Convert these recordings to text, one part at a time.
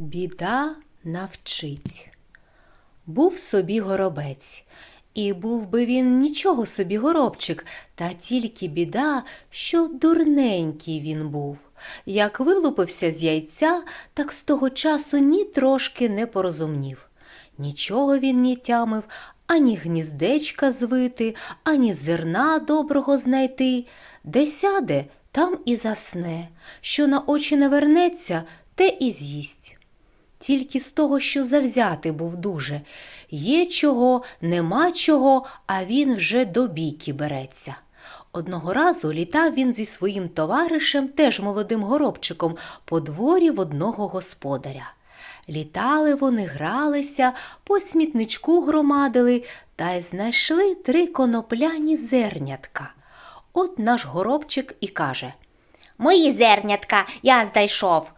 Біда навчить. Був собі горобець, і був би він нічого собі горобчик, та тільки біда, що дурненький він був. Як вилупився з яйця, так з того часу ні трошки не порозумнів. Нічого він не тямив, ані гніздечка звити, ані зерна доброго знайти. Де сяде, там і засне, що на очі не вернеться, те і з'їсть. Тільки з того, що завзяти був дуже. Є чого, нема чого, а він вже до бійки береться. Одного разу літав він зі своїм товаришем, теж молодим горобчиком, по дворі в одного господаря. Літали вони, гралися, по смітничку громадили та й знайшли три конопляні зернятка. От наш горобчик і каже Мої зернятка, я знайшов.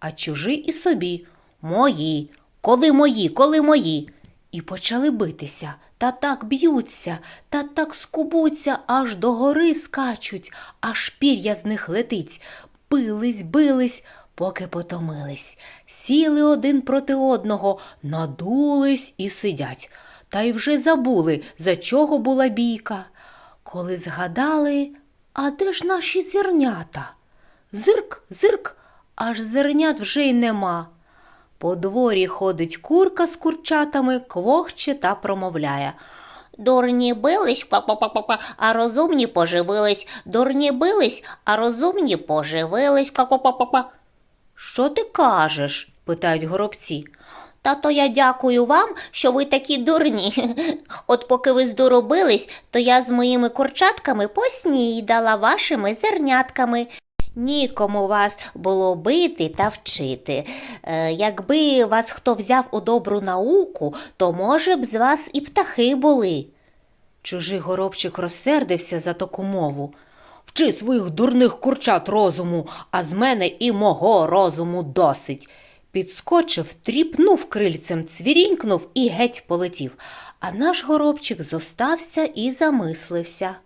а чужий і собі. Мої, коли мої, коли мої. І почали битися, та так б'ються, та так скубуться, аж до гори скачуть, аж пір'я з них летить. Бились, бились, поки потомились. Сіли один проти одного, надулись і сидять. Та й вже забули, за чого була бійка. Коли згадали, а де ж наші зернята? Зирк, зирк, аж зернят вже й нема. По дворі ходить курка з курчатами, квохче та промовляє. Дурні бились, па-па-па-па, а розумні поживились. Дурні бились, а розумні поживились, па-па-па-па. Що ти кажеш? питають горобці. Та то я дякую вам, що ви такі дурні. От поки ви здоробились, то я з моїми курчатками поснідала вашими зернятками. Нікому вас було бити та вчити. Е, якби вас хто взяв у добру науку, то, може б, з вас і птахи були. Чужий горобчик розсердився за таку мову. Вчи своїх дурних курчат розуму, а з мене і мого розуму досить. Підскочив, тріпнув крильцем, цвірінькнув і геть полетів. А наш горобчик зостався і замислився.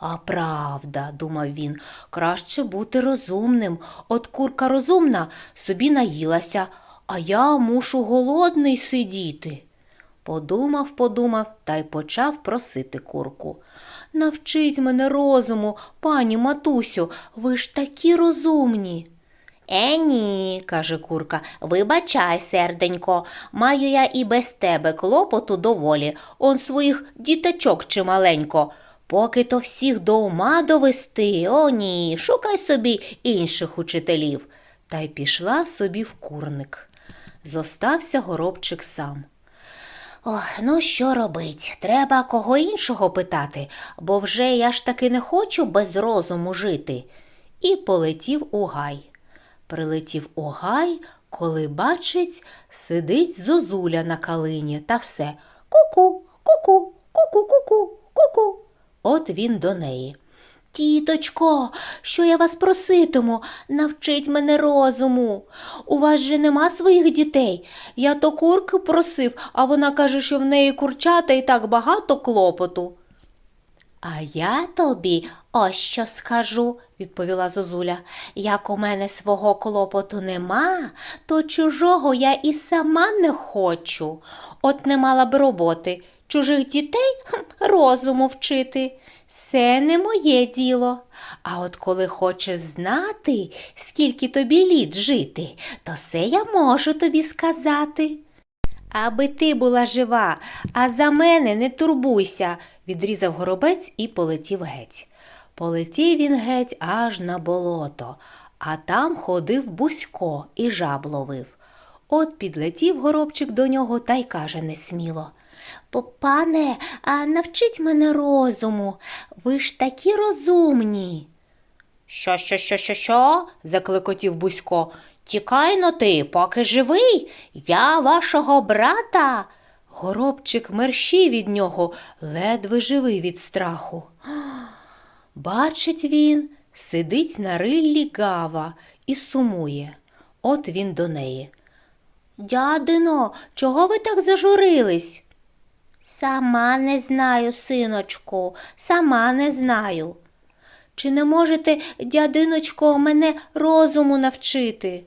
А правда, думав він, краще бути розумним. От курка розумна собі наїлася, а я мушу голодний сидіти. Подумав, подумав та й почав просити курку. Навчіть мене розуму, пані матусю, ви ж такі розумні. Е, ні, каже курка, вибачай, серденько, маю я і без тебе клопоту доволі, он своїх діточок чималенько. Поки то всіх до ума довести, о ні, шукай собі інших учителів. Та й пішла собі в курник. Зостався горобчик сам. Ох, ну що робить? Треба кого іншого питати, бо вже я ж таки не хочу без розуму жити. І полетів у гай. Прилетів у гай, коли бачить, сидить зозуля на калині та все. Ку-ку, ку-ку. От він до неї. Тіточко, що я вас проситиму, навчить мене розуму. У вас же нема своїх дітей. Я то курки просив, а вона каже, що в неї курчата і так багато клопоту. А я тобі ось що скажу, відповіла зозуля. Як у мене свого клопоту нема, то чужого я і сама не хочу. От не мала б роботи, чужих дітей розуму вчити. Це не моє діло. А от коли хочеш знати, скільки тобі літ жити, то це я можу тобі сказати. Аби ти була жива, а за мене не турбуйся, Відрізав горобець і полетів геть. Полетів він геть аж на болото, а там ходив Бусько і жаб ловив. От підлетів горобчик до нього та й каже несміло. «П- Пане, а навчіть мене розуму. Ви ж такі розумні. Що, що, що, що, що? заклекотів Бусько. Тікай но ти, поки живий, я вашого брата. Горобчик мерщій від нього, ледве живий від страху. Бачить він, сидить на риллі гава і сумує. От він до неї. Дядино, чого ви так зажурились? Сама не знаю, синочку, сама не знаю. Чи не можете, дядиночко, мене розуму навчити?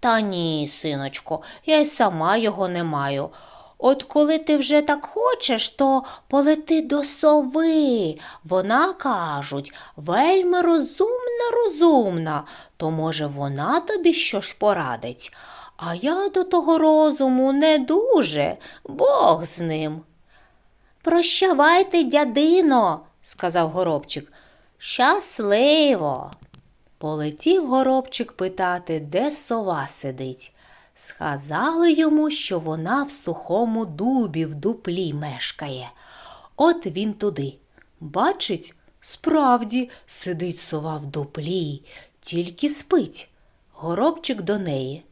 Та ні, синочко, я й сама його не маю. От коли ти вже так хочеш, то полети до сови. Вона, кажуть, вельми розумна, розумна, то, може, вона тобі щось порадить. А я до того розуму не дуже, Бог з ним. Прощавайте, дядино, сказав горобчик. Щасливо. Полетів горобчик питати, де сова сидить. Сказали йому, що вона в сухому дубі в дуплі мешкає. От він туди. Бачить, справді сидить сова в дуплі, тільки спить. Горобчик до неї.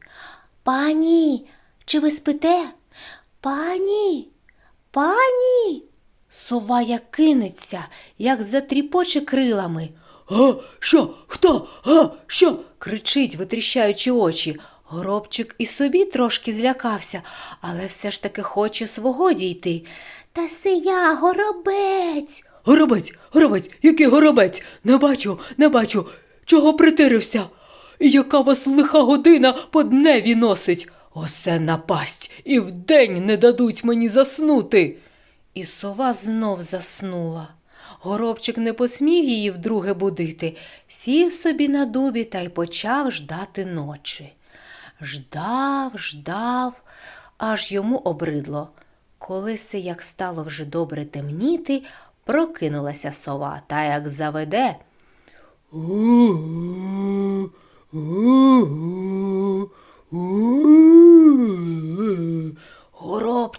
Пані, чи ви спите? Пані, пані. Сова як кинеться, як затріпоче крилами. А, що? Хто? А, що? кричить, витріщаючи очі. Горобчик і собі трошки злякався, але все ж таки хоче свого дійти. Та се я горобець. Горобець, горобець, який горобець? Не бачу, не бачу. Чого притирився? І яка вас лиха година по дневі носить? Осе напасть, і вдень не дадуть мені заснути. І сова знов заснула. Горобчик не посмів її вдруге будити, сів собі на дубі та й почав ждати ночі. Ждав, ждав, аж йому обридло. Коли се як стало вже добре темніти, прокинулася сова та як заведе. У-у,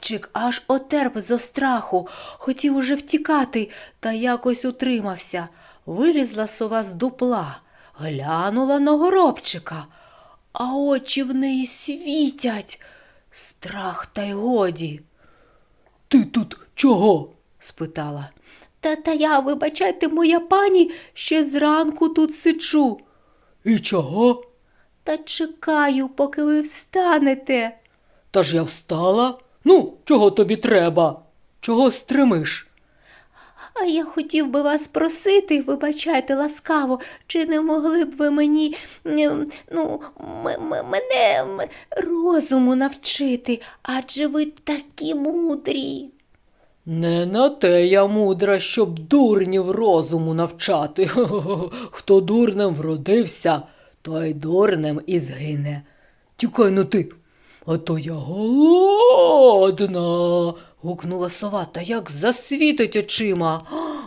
Горобчик аж отерп зо страху, хотів уже втікати, та якось утримався. Вилізла сова з дупла, глянула на горобчика, а очі в неї світять. Страх та й годі, Ти тут чого? спитала. Та та я, вибачайте, моя пані, ще зранку тут сиджу. І чого? Та чекаю, поки ви встанете. Та ж я встала. Ну, чого тобі треба? Чого стримиш? А я хотів би вас просити, вибачайте ласкаво, чи не могли б ви мені ем, ну, мене розуму навчити, адже ви такі мудрі. Не на те я мудра, щоб дурнів розуму навчати. Хто дурнем вродився, той дурнем і згине. Тікай ну ти, а то я голодна. гукнула сова та як засвітить очима.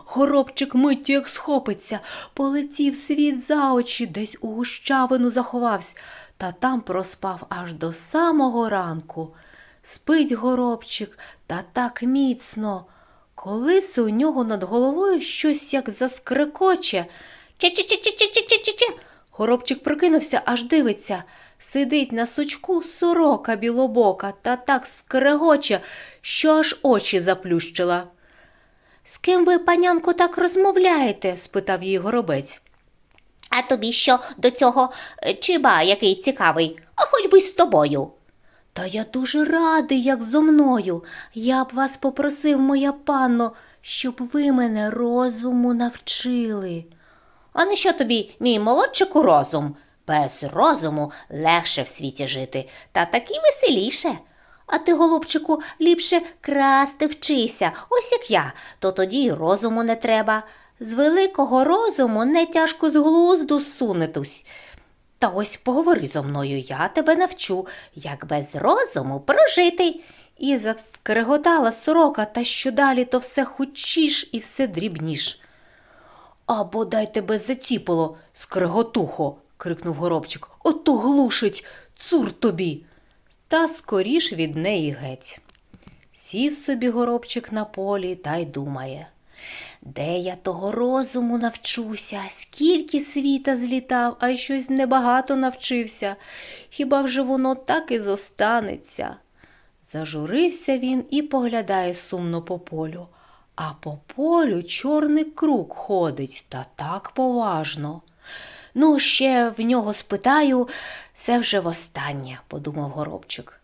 Горобчик миттю як схопиться, полетів світ за очі, десь у гущавину заховався, та там проспав аж до самого ранку. Спить горобчик та так міцно. Колись у нього над головою щось як заскрекоче. Че-че-че-че-че-че-че-че. Горобчик прокинувся, аж дивиться. Сидить на сучку сорока білобока та так скрегоче, що аж очі заплющила. З ким ви, панянко, так розмовляєте? спитав її горобець. А тобі що до цього чиба, який цікавий, а хоч би з тобою. Та я дуже радий, як зо мною. Я б вас попросив, моя панно, щоб ви мене розуму навчили. А не що тобі, мій молодчику, розум? Без розуму легше в світі жити, та таки веселіше. А ти, голубчику, ліпше красти вчися, ось як я, то тоді й розуму не треба. З великого розуму не тяжко з глузду сунетусь. Та ось поговори зо мною, я тебе навчу, як без розуму прожити. І заскреготала сорока, та що далі, то все хучіш і все дрібніш. А бодай тебе заціпало, скреготухо, крикнув горобчик. Ото глушить, цур тобі. Та скоріш від неї геть. Сів собі горобчик на полі та й думає. Де я того розуму навчуся, скільки світа злітав, а й щось небагато навчився. Хіба вже воно так і зостанеться? Зажурився він і поглядає сумно по полю. А по полю чорний круг ходить та так поважно. Ну, ще в нього спитаю, це вже востаннє, подумав горобчик.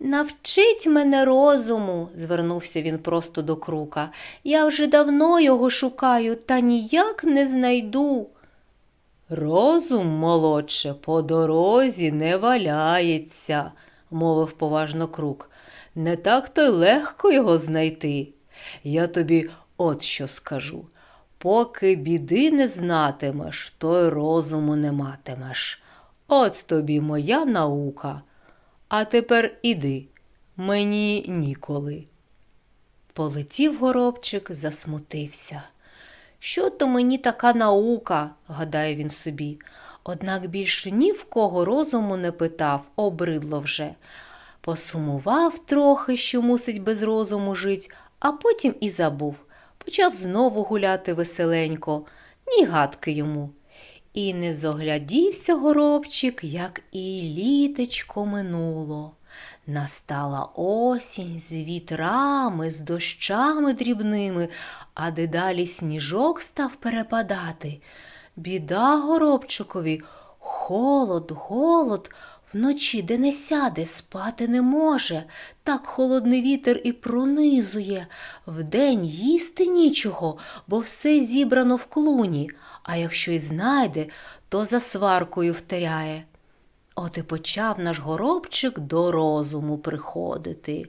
Навчить мене розуму, звернувся він просто до крука. Я вже давно його шукаю, та ніяк не знайду. Розум, молодше, по дорозі не валяється, мовив поважно крук. Не так то й легко його знайти. Я тобі от що скажу. Поки біди не знатимеш, то й розуму не матимеш. От тобі моя наука. А тепер іди, мені ніколи. Полетів горобчик, засмутився. Що то мені така наука, гадає він собі. Однак більше ні в кого розуму не питав, обридло вже. Посумував трохи, що мусить без розуму жить, а потім і забув. Почав знову гуляти веселенько, ні гадки йому. І не зоглядівся горобчик, як і літечко минуло. Настала осінь з вітрами, з дощами дрібними, а дедалі сніжок став перепадати. Біда горобчикові, холод, голод, вночі де не сяде, спати не може. Так холодний вітер і пронизує. Вдень їсти нічого, бо все зібрано в клуні, а якщо й знайде, то за сваркою втеряє. От і почав наш горобчик до розуму приходити.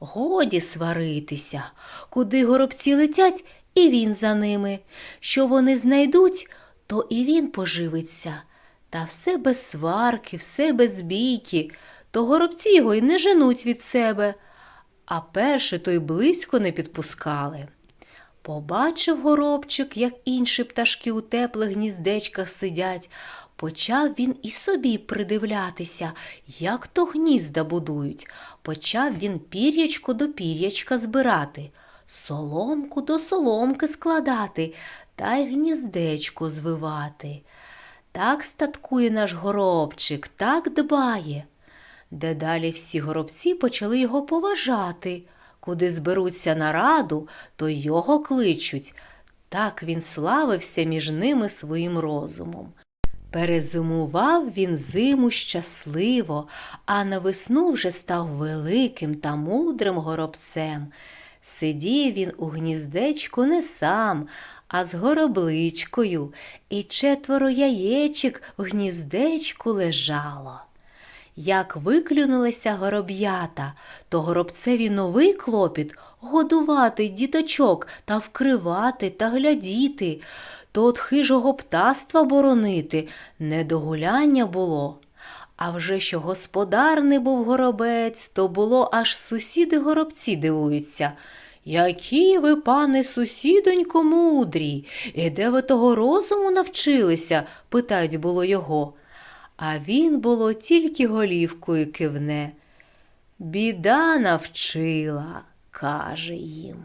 Годі сваритися, куди горобці летять, і він за ними. Що вони знайдуть, то і він поживиться. Та все без сварки, все без бійки, то горобці його й не женуть від себе, а перше то й близько не підпускали. Побачив горобчик, як інші пташки у теплих гніздечках сидять. Почав він і собі придивлятися, як то гнізда будують. Почав він пір'ячко до пір'ячка збирати, соломку до соломки складати та й гніздечко звивати. Так статкує наш горобчик, так дбає. Дедалі всі горобці почали його поважати. Куди зберуться на раду, то його кличуть. Так він славився між ними своїм розумом. Перезимував він зиму щасливо, а на весну вже став великим та мудрим горобцем. Сидів він у гніздечку не сам, а з горобличкою, і четверо яєчок в гніздечку лежало. Як виклюнулися гороб'ята, то горобцеві новий клопіт годувати діточок та вкривати та глядіти, то от хижого птаства боронити не до гуляння було. А вже що господарний був горобець, то було аж сусіди горобці дивуються. Які ви, пане сусідонько, мудрі, і де ви того розуму навчилися? питають було його. А він було тільки голівкою кивне. Біда навчила, каже їм.